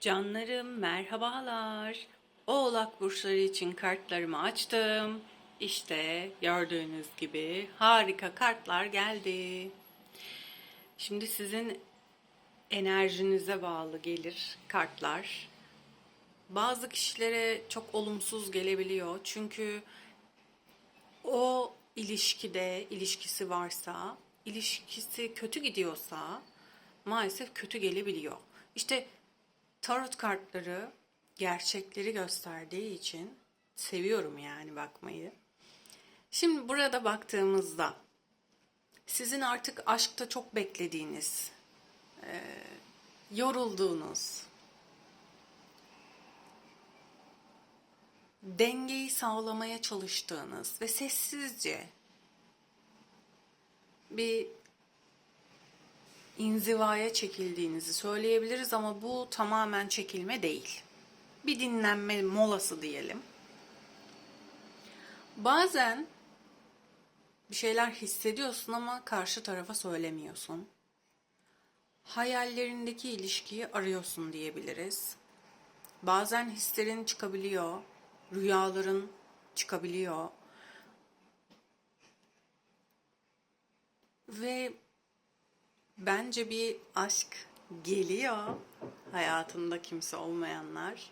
Canlarım merhabalar. Oğlak burçları için kartlarımı açtım. İşte gördüğünüz gibi harika kartlar geldi. Şimdi sizin enerjinize bağlı gelir kartlar. Bazı kişilere çok olumsuz gelebiliyor. Çünkü o ilişkide ilişkisi varsa, ilişkisi kötü gidiyorsa maalesef kötü gelebiliyor. İşte tarot kartları gerçekleri gösterdiği için seviyorum yani bakmayı. Şimdi burada baktığımızda sizin artık aşkta çok beklediğiniz, e, yorulduğunuz, dengeyi sağlamaya çalıştığınız ve sessizce bir inzivaya çekildiğinizi söyleyebiliriz ama bu tamamen çekilme değil. Bir dinlenme molası diyelim. Bazen bir şeyler hissediyorsun ama karşı tarafa söylemiyorsun. Hayallerindeki ilişkiyi arıyorsun diyebiliriz. Bazen hislerin çıkabiliyor, rüyaların çıkabiliyor. Ve bence bir aşk geliyor hayatında kimse olmayanlar.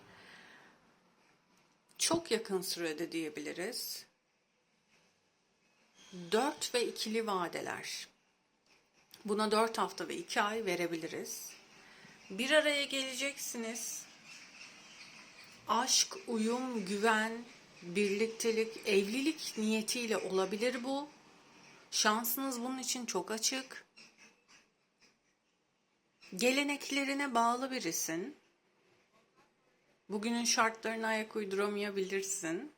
Çok yakın sürede diyebiliriz. Dört ve ikili vadeler. Buna dört hafta ve iki ay verebiliriz. Bir araya geleceksiniz. Aşk, uyum, güven, birliktelik, evlilik niyetiyle olabilir bu. Şansınız bunun için çok açık. Geleneklerine bağlı birisin. Bugünün şartlarına ayak uyduramayabilirsin.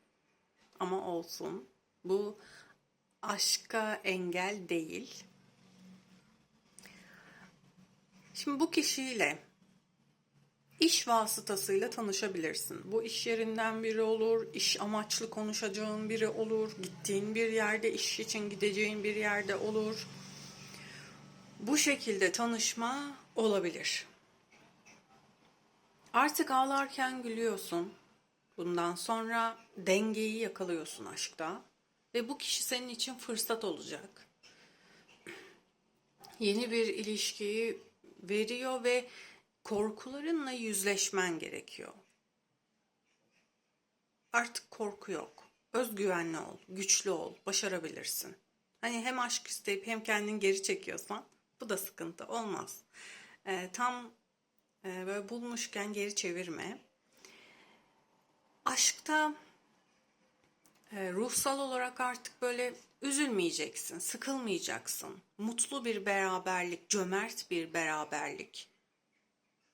Ama olsun. Bu aşka engel değil. Şimdi bu kişiyle iş vasıtasıyla tanışabilirsin. Bu iş yerinden biri olur, iş amaçlı konuşacağın biri olur, gittiğin bir yerde, iş için gideceğin bir yerde olur. Bu şekilde tanışma olabilir. Artık ağlarken gülüyorsun. Bundan sonra dengeyi yakalıyorsun aşkta. Ve bu kişi senin için fırsat olacak. Yeni bir ilişkiyi veriyor ve korkularınla yüzleşmen gerekiyor. Artık korku yok. Özgüvenli ol, güçlü ol, başarabilirsin. Hani hem aşk isteyip hem kendini geri çekiyorsan bu da sıkıntı olmaz. Ee, tam e, böyle bulmuşken geri çevirme. Aşkta e, ruhsal olarak artık böyle üzülmeyeceksin, sıkılmayacaksın. Mutlu bir beraberlik, cömert bir beraberlik.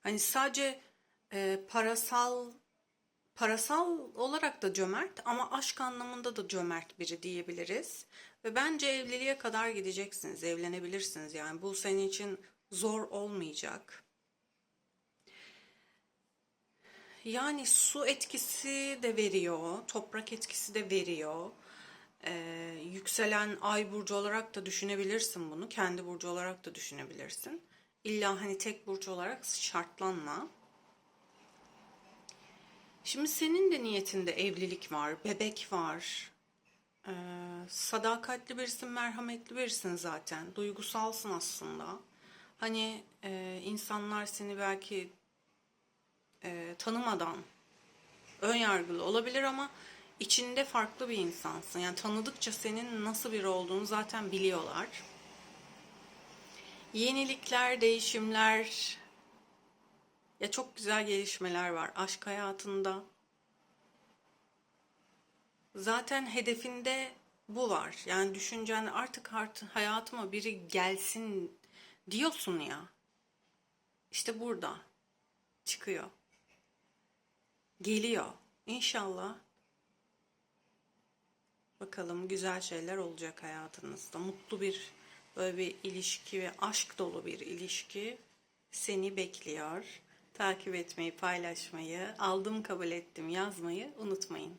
Hani sadece e, parasal parasal olarak da cömert ama aşk anlamında da cömert biri diyebiliriz. Ve bence evliliğe kadar gideceksiniz, evlenebilirsiniz. Yani bu senin için zor olmayacak. Yani su etkisi de veriyor, toprak etkisi de veriyor. Ee, yükselen ay burcu olarak da düşünebilirsin bunu. Kendi burcu olarak da düşünebilirsin. İlla hani tek burcu olarak şartlanma. Şimdi senin de niyetinde evlilik var, bebek var. Ee, sadakatli birisin, merhametli birisin zaten. Duygusalsın aslında. Hani e, insanlar seni belki e, tanımadan ön yargılı olabilir ama içinde farklı bir insansın. Yani tanıdıkça senin nasıl biri olduğunu zaten biliyorlar. Yenilikler, değişimler, ya çok güzel gelişmeler var aşk hayatında. Zaten hedefinde bu var. Yani düşüncen artık hayatıma biri gelsin diyorsun ya. İşte burada çıkıyor. Geliyor. İnşallah. Bakalım güzel şeyler olacak hayatınızda. Mutlu bir böyle bir ilişki ve aşk dolu bir ilişki seni bekliyor. Takip etmeyi, paylaşmayı, aldım kabul ettim yazmayı unutmayın.